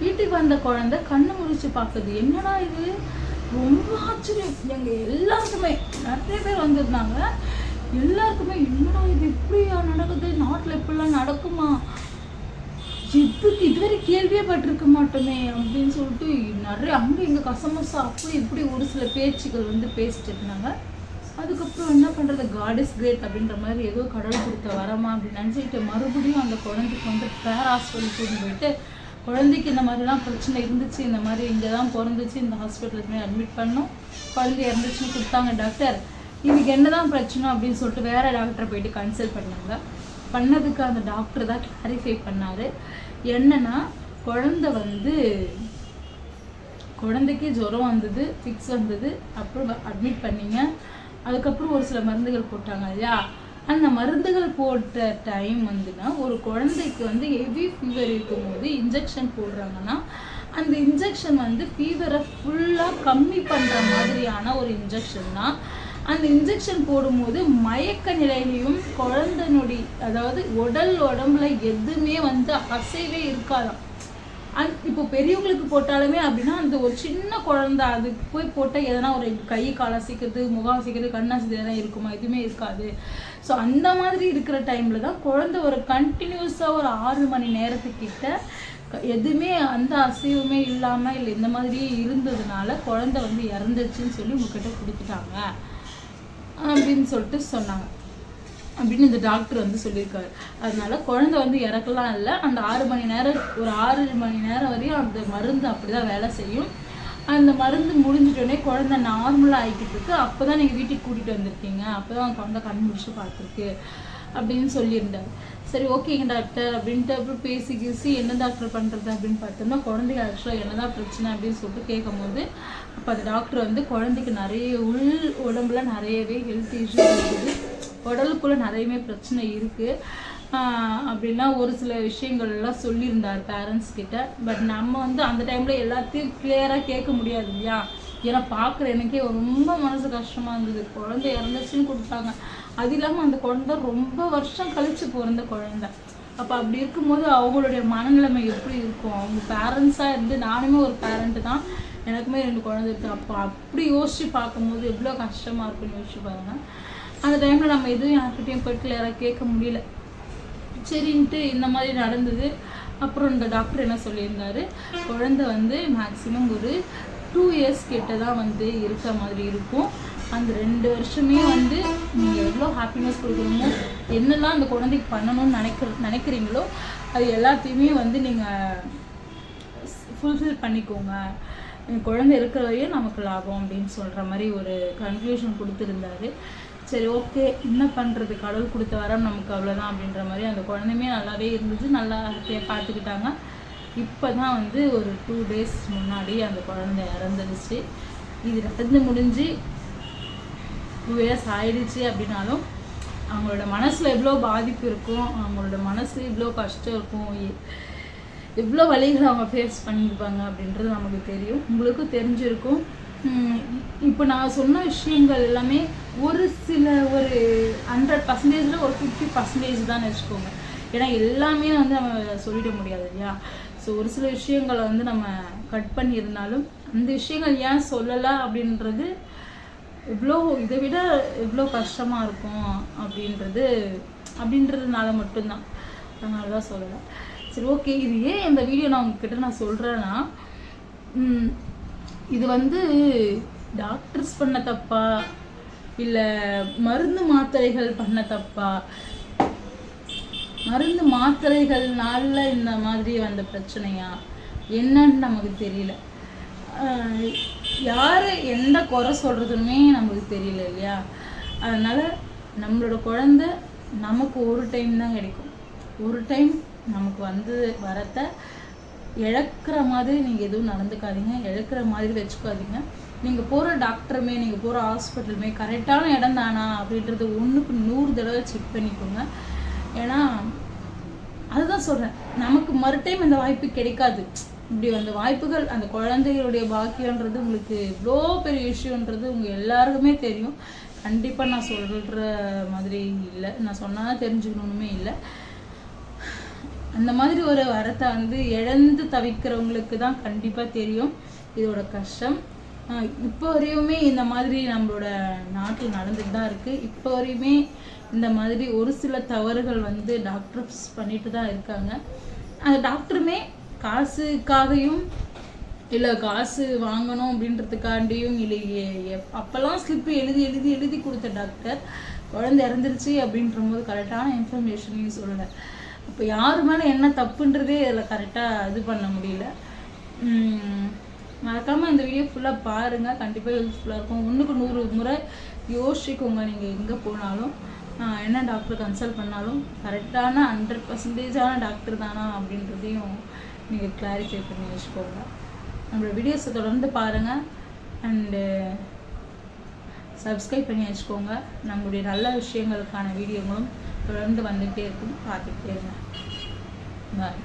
வீட்டுக்கு வந்த குழந்தை கண்ணு முழிச்சு பார்க்குது. என்னடா இது? ரொம்ப ஆச்சரியம். எங்க எல்லாருக்குமே நிறைய பேர் வந்திருந்தாங்க. எல்லாருக்குமே என்னடா இது? இப்படியா நடக்குது? நாட்டில் இப்படிலாம் நடக்குமா? எதுக்கு இதுவரை கேள்வியே பட்டிருக்க மாட்டோமே அப்படின்னு சொல்லிட்டு நிறைய அங்கே இங்கே கசமசா அப்படி இப்படி ஒரு சில பேச்சுகள் வந்து பேசிட்டு இருந்தாங்க. அதுக்கப்புறம் என்ன பண்ணுறது காட் இஸ் கிரேட் அப்படின்ற மாதிரி ஏதோ கடவுள் கொடுத்த வரமா அப்படின்னு நினச்சிக்கிட்டு மறுபடியும் அந்த குழந்தைக்கு வந்து பேராஸ் சொல்லி கூட்டிட்டு போயிட்டு குழந்தைக்கு இந்த மாதிரிலாம் பிரச்சனை இருந்துச்சு இந்த மாதிரி இங்கே தான் பிறந்துச்சு இந்த ஹாஸ்பிட்டலுக்கு அட்மிட் பண்ணோம் குழந்தை இறந்துச்சுன்னு கொடுத்தாங்க டாக்டர் இதுக்கு என்ன தான் பிரச்சனை அப்படின்னு சொல்லிட்டு வேற டாக்டரை போயிட்டு கன்சல்ட் பண்ணாங்க. பண்ணதுக்கு அந்த டாக்டர் தான் கிளாரிஃபை பண்ணார். என்னன்னா குழந்தை வந்து குழந்தைக்கு ஜுரம் வந்தது ஃபிக்ஸ் வந்தது அப்புறம் அட்மிட் பண்ணிங்க. அதுக்கப்புறம் ஒரு சில மருந்துகள் போட்டாங்க இல்லையா? அந்த மருந்துகள் போட்ட டைம் வந்துன்னா ஒரு குழந்தைக்கு வந்து ஹெவி ஃபீவர் இருக்கும்போது இன்ஜெக்ஷன் போடுறாங்கன்னா அந்த இன்ஜெக்ஷன் வந்து ஃபீவரை ஃபுல்லாக கம்மி பண்ணுற மாதிரியான ஒரு இன்ஜெக்ஷன் தான். அந்த இன்ஜெக்ஷன் போடும்போது மயக்க நிலையிலையும் குழந்தனுடைய அதாவது உடல் உடம்புல எதுவுமே வந்து அசைவே இருக்காதான் அந் இப்போ பெரியவங்களுக்கு போட்டாலுமே அப்படின்னா அந்த ஒரு சின்ன குழந்த அதுக்கு போய் போட்டால் எதனா ஒரு கை கால் சீக்கிறது முகம் அசைக்கிறது கண்ணாசி எதனா இருக்குமா? எதுவுமே இருக்காது. ஸோ அந்த மாதிரி இருக்கிற டைமில் தான் குழந்தை ஒரு கண்டினியூஸாக ஒரு ஆறு மணி நேரத்துக்கிட்ட எதுவுமே அந்த அசைவுமே இல்லாமல் இல்லை இந்த மாதிரியே இருந்ததுனால குழந்தை வந்து இறந்துச்சுன்னு சொல்லி உங்ககிட்ட கொடுத்துட்டாங்க. அப்படின்னு சொல்லிட்டு சொன்னாங்க. அப்படின்னு இந்த டாக்டர் வந்து சொல்லியிருக்காரு. அதனால குழந்தை வந்து இறக்கலாம் இல்லை. அந்த ஆறு மணி நேரம் ஒரு ஆறு மணி நேரம் வரையும் அந்த மருந்து அப்படிதான் வேலை செய்யும். அந்த மருந்து முடிஞ்சிட்டோடனே குழந்தை நார்மலாக ஆகிக்கிட்டு இருக்கு. அப்போ தான் நீங்கள் வீட்டுக்கு கூட்டிகிட்டு வந்திருக்கீங்க. அப்போ தான் குழந்தை கண் முடிச்சு பார்த்துருக்கு அப்படின்னு சொல்லியிருந்தார். சரி ஓகேங்க டாக்டர் அப்படின்ட்டு அப்புறம் பேசி கீசி என்ன டாக்டர் பண்ணுறது அப்படின்னு பார்த்தோம்னா குழந்தைக்கு ஆக்சுவலாக என்னதான் பிரச்சனை அப்படின்னு சொல்லிட்டு கேட்கும்போது அப்போ அந்த டாக்டர் வந்து குழந்தைக்கு நிறைய உள் உடம்புல நிறையவே ஹெல்த் இஷ்யூ இருக்குது. உடலுக்குள்ளே நிறையவே பிரச்சனை இருக்குது அப்படின்னா ஒரு சில விஷயங்கள்லாம் சொல்லியிருந்தார் பேரண்ட்ஸ் கிட்ட. பட் நம்ம வந்து அந்த டைமில் எல்லாத்தையும் கிளியராக கேட்க முடியாது இல்லையா? ஏன்னா பார்க்குற எனக்கே ரொம்ப மனசு கஷ்டமாக இருந்தது. குழந்தை இறந்துச்சுன்னு கொடுத்தாங்க. அது இல்லாமல் அந்த குழந்தை ரொம்ப வருஷம் கழித்து பிறந்த குழந்தை. அப்போ அப்படி இருக்கும்போது அவங்களுடைய மனநிலைமை எப்படி இருக்கும்? அவங்க பேரண்ட்ஸாக இருந்து நானுமே ஒரு பேரண்ட்டு தான். எனக்குமே ரெண்டு குழந்தை இருக்குது அப்போ அப்படி யோசித்து பார்க்கும்போது எவ்வளோ கஷ்டமாக இருக்குன்னு யோசிச்சு பாருங்க. அந்த டைமில் நம்ம எதுவும் யார்கிட்டயும் போய் கிளியராக கேட்க முடியல. சரின்ட்டு இந்த மாதிரி நடந்தது. அப்புறம் இந்த டாக்டர் என்ன சொல்லியிருந்தாரு? குழந்தை வந்து மேக்ஸிமம் ஒரு டூ இயர்ஸ் கிட்ட தான் வந்து இருக்க மாதிரி இருக்கும். அந்த ரெண்டு வருஷமே வந்து நீங்கள் எவ்வளோ ஹாப்பினஸ் கொடுக்கணுமோ என்னெல்லாம் அந்த குழந்தைக்கு பண்ணணும்னு நினைக்கிற நினைக்கிறீங்களோ அது எல்லாத்தையுமே வந்து நீங்கள் ஃபுல்ஃபில் பண்ணிக்கோங்க. குழந்தை இருக்கிறதையும் நமக்கு லாபம் அப்படின்னு சொல்கிற மாதிரி ஒரு கன்க்ளூஷன் கொடுத்துருந்தாரு. சரி ஓகே என்ன பண்ணுறது கடவுள் கொடுத்த வரம் நமக்கு அவ்வளோதான் அப்படின்ற மாதிரி அந்த குழந்தையுமே நல்லாவே இருந்துச்சு. நல்லா ஹாப்பியாக பார்த்துக்கிட்டாங்க. இப்போ தான் வந்து ஒரு டூ டேஸ் முன்னாடி அந்த குழந்தை இறந்துடுச்சு. இது நடந்து முடிஞ்சு டூ இயர்ஸ் ஆயிடுச்சு அப்படின்னாலும் அவங்களோட மனசில் எவ்வளோ பாதிப்பு இருக்கும் அவங்களோட மனசு இவ்வளோ கஷ்டம் இருக்கும் எவ்வளோ வழிகளை அவங்க ஃபேஸ் பண்ணியிருப்பாங்க அப்படின்றது நமக்கு தெரியும். உங்களுக்கும் தெரிஞ்சிருக்கும். இப்போ நான் சொன்ன விஷயங்கள் எல்லாமே ஒரு சில ஒரு ஹண்ட்ரட் பர்சன்டேஜில் ஒரு ஃபிஃப்டி பர்சன்டேஜ் தான் வச்சுக்கோங்க. ஏன்னா எல்லாமே வந்து நம்ம சொல்லிட முடியாது இல்லையா? ஸோ ஒரு சில விஷயங்களை வந்து நம்ம கட் பண்ணியிருந்தாலும் அந்த விஷயங்கள் ஏன் சொல்லலை அப்படின்றது எவ்வளோ இதை விட எவ்வளோ கஷ்டமாக இருக்கும் அப்படின்றது அப்படின்றதுனால மட்டும்தான். அதனால தான் சொல்லலை. சரி ஓகே இது ஏன் இந்த வீடியோ நான் உங்ககிட்ட நான் சொல்கிறேன்னா இது வந்து டாக்டர்ஸ் பண்ண தப்பா? இல்லை மருந்து மாத்திரைகள் பண்ண தப்பா? மருந்து மாத்திரைகள்னால இந்த மாதிரி வந்த பிரச்சனையா? என்னன்னு நமக்கு தெரியல. ஆஹ் யாரு எந்த குறை சொல்றதுமே நமக்கு தெரியல இல்லையா? அதனால நம்மளோட குழந்தை நமக்கு ஒரு டைம் தான் கிடைக்கும். ஒரு டைம் நமக்கு வந்து வரத்த இழக்கிற மாதிரி நீங்கள் எதுவும் நடந்துக்காதீங்க. இழக்கிற மாதிரி வச்சுக்காதீங்க. நீங்கள் போகிற டாக்டருமே நீங்கள் போகிற ஹாஸ்பிட்டலுமே கரெக்டான இடம் தானா அப்படின்றது ஒன்றுக்கு நூறு தடவை செக் பண்ணிக்கோங்க. ஏன்னா அதுதான் சொல்கிறேன் நமக்கு மறு டைம் அந்த வாய்ப்பு கிடைக்காது. இப்படி அந்த வாய்ப்புகள் அந்த குழந்தைகளுடைய பாக்கியன்றது உங்களுக்கு இவ்வளோ பெரிய விஷயன்றது உங்கள் எல்லாருக்குமே தெரியும். கண்டிப்பாக நான் சொல்கிற மாதிரி இல்லை. நான் சொன்னால் தெரிஞ்சுக்கணுமே இல்லை. அந்த மாதிரி ஒரு வரத்தை வந்து இழந்து தவிக்கிறவங்களுக்கு தான் கண்டிப்பாக தெரியும். இதோட கஷ்டம். இப்போ வரையுமே இந்த மாதிரி நம்மளோட நாட்டில் நடந்துட்டு தான் இருக்குது இப்போ வரையுமே இந்த மாதிரி ஒரு சில தவறுகள் வந்து டாக்டர்ஸ் பண்ணிட்டு தான் இருக்காங்க. அந்த டாக்டருமே காசுக்காகவும் இல்லை காசு வாங்கணும் அப்படின்றதுக்காண்டியும் இல்லை அப்போல்லாம் ஸ்லிப்பு எழுதி எழுதி எழுதி கொடுத்த டாக்டர் குழந்தை இறந்துருச்சு அப்படின்ற போது கரெக்டான இன்ஃபர்மேஷனையும் சொல்லலை. அப்போ யார் மேலே என்ன தப்புன்றதே இதில் கரெக்டாக இது பண்ண முடியல. உம், மறக்காம இந்த வீடியோ ஃபுல்லாக பாருங்க. கண்டிப்பாக யூஸ்ஃபுல்லாக இருக்கும். ஒன்றுக்கு நூறு முறை யோசிச்சுக்கோங்க. நீங்கள் எங்கே போனாலும் ஆஹ் என்ன டாக்டர் கன்சல்ட் பண்ணாலும் கரெக்டான ஹண்ட்ரட் பர்சன்டேஜான டாக்டர் தானா அப்படின்றதையும் நீங்கள் கிளாரிஃபை பண்ணி வச்சுக்கோங்க. நம்மளோட வீடியோஸை தொடர்ந்து பாருங்கள் அண்டு சப்ஸ்கிரைப் பண்ணி வச்சுக்கோங்க. நம்மளுடைய நல்ல விஷயங்களுக்கான வீடியோங்களும் தொடர்ந்து வந்துகிட்டே இருக்கும் பார்த்துக்கிட்டே இருங்க. பாய்